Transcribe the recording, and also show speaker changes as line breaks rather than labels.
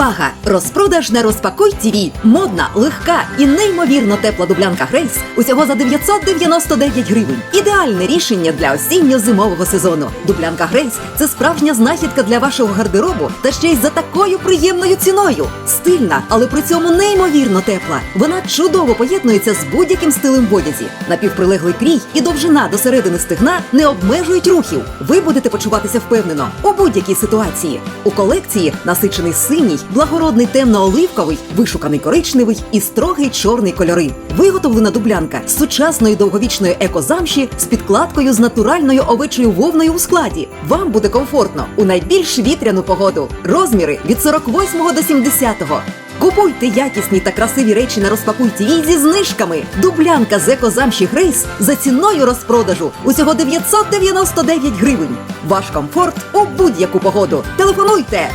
Увага! Розпродаж на розпакуй ТВ. Модна, легка і неймовірно тепла дублянка Грейс усього за 999 гривень. Ідеальне рішення для осінньо-зимового сезону. Дублянка Грейс це справжня знахідка для вашого гардеробу та ще й за такою приємною ціною. Стильна, але при цьому неймовірно тепла. Вона чудово поєднується з будь-яким стилем в одязі. Напівприлеглий крій і довжина до середини стегна не обмежують рухів. Ви будете почуватися впевнено у будь-якій ситуації. У колекції насичений синій, благородний темно-оливковий, вишуканий коричневий і строгий чорний кольори. Виготовлена дублянка з сучасної довговічної екозамші з підкладкою з натуральною овечою вовною у складі. Вам буде комфортно у найбільш вітряну погоду. Розміри від 48 до 70. Купуйте якісні та красиві речі на розпакуй ТВ зі знижками. Дублянка з екозамші Грейс за ціною розпродажу усього 999 гривень. Ваш комфорт у будь-яку погоду. Телефонуйте